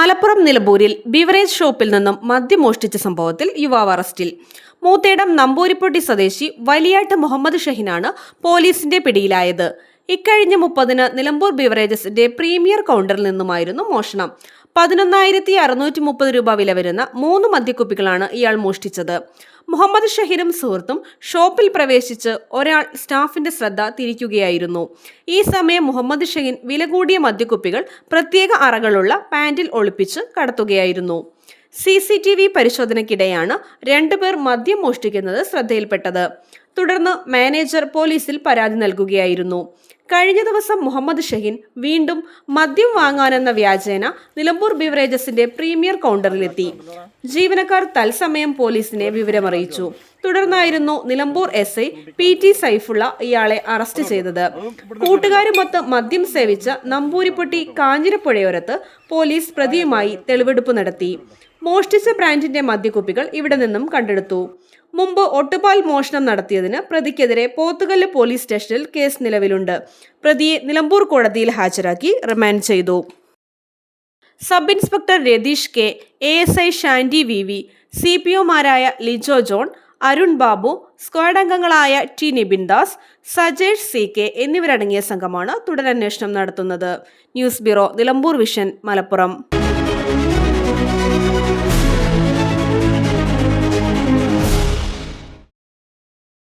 മലപ്പുറം നിലമ്പൂരിൽ ബിവറേജ് ഷോപ്പിൽ നിന്നും മദ്യം മോഷ്ടിച്ച സംഭവത്തിൽ യുവാവ് അറസ്റ്റിൽ. മൂത്തേടം നമ്പൂരിപ്പൊട്ടി സ്വദേശി വലിയാട്ട് മുഹമ്മദ് ഷഹീനാണ് പോലീസിന്റെ പിടിയിലായത്. ഇക്കഴിഞ്ഞ മുപ്പതിന് നിലമ്പൂർ ബിവറേജസിന്റെ പ്രീമിയർ കൗണ്ടറിൽ നിന്നുമായിരുന്നു മോഷണം. പതിനൊന്നായിരത്തി അറുന്നൂറ്റി മുപ്പത് രൂപ വില വരുന്ന മൂന്ന് മദ്യക്കുപ്പികളാണ് ഇയാൾ മോഷ്ടിച്ചത്. മുഹമ്മദ് ഷഹീറും സുഹൃത്തും ഷോപ്പിൽ പ്രവേശിച്ച് ഒരാൾ സ്റ്റാഫിന്റെ ശ്രദ്ധ തിരിക്കുകയായിരുന്നു. ഈ സമയം മുഹമ്മദ് ഷഹീൻ വില കൂടിയ മദ്യക്കുപ്പികൾ പ്രത്യേക അറകളുള്ള പാൻറിൽ ഒളിപ്പിച്ച് കടത്തുകയായിരുന്നു. സി സി ടി വി പരിശോധനയ്ക്കിടെയാണ് രണ്ടുപേർ മദ്യം മോഷ്ടിക്കുന്നത് ശ്രദ്ധയിൽപ്പെട്ടത്. തുടർന്ന് മാനേജർ പോലീസിൽ പരാതി നൽകുകയായിരുന്നു. കഴിഞ്ഞ ദിവസം മുഹമ്മദ് ഷഹീൻ വീണ്ടും മദ്യം വാങ്ങാനെന്ന വ്യാജേന നിലമ്പൂർ ബിവറേജസിന്റെ പ്രീമിയർ കൗണ്ടറിലെത്തി. ജീവനക്കാർ തത്സമയം പോലീസിനെ വിവരമറിയിച്ചു. തുടർന്നായിരുന്നു Nilambur S I P T Saifulla ഇയാളെ അറസ്റ്റ് ചെയ്തത്. കൂട്ടുകാരുമൊത്ത് മദ്യം സേവിച്ച നമ്പൂരിപ്പൊട്ടി കാഞ്ഞിരപ്പുഴയോരത്ത് പോലീസ് പ്രതിയുമായി തെളിവെടുപ്പ് നടത്തി. മോഷ്ടിച്ച ബ്രാൻഡിന്റെ മദ്യക്കുപ്പികൾ ഇവിടെ നിന്നും കണ്ടെടുത്തു. മുമ്പ് ഒട്ടുപാൽ മോഷണം നടത്തിയതിന് പ്രതിക്കെതിരെ പോത്തുകല്ല് പോലീസ് സ്റ്റേഷനിൽ കേസ് നിലവിലുണ്ട്. പ്രതിയെ നിലമ്പൂർ കോടതിയിൽ ഹാജരാക്കി റിമാൻഡ് ചെയ്തു. Sub inspector Ratheesh K A S I Shandy V V C P ഒമാരായ Lijo John Arun Babu squad അംഗങ്ങളായ T Nibin Das Sajesh C K എന്നിവരടങ്ങിയ സംഘമാണ് തുടരന്വേഷണം നടത്തുന്നത്. News bureau Nilambur vision Malappuram.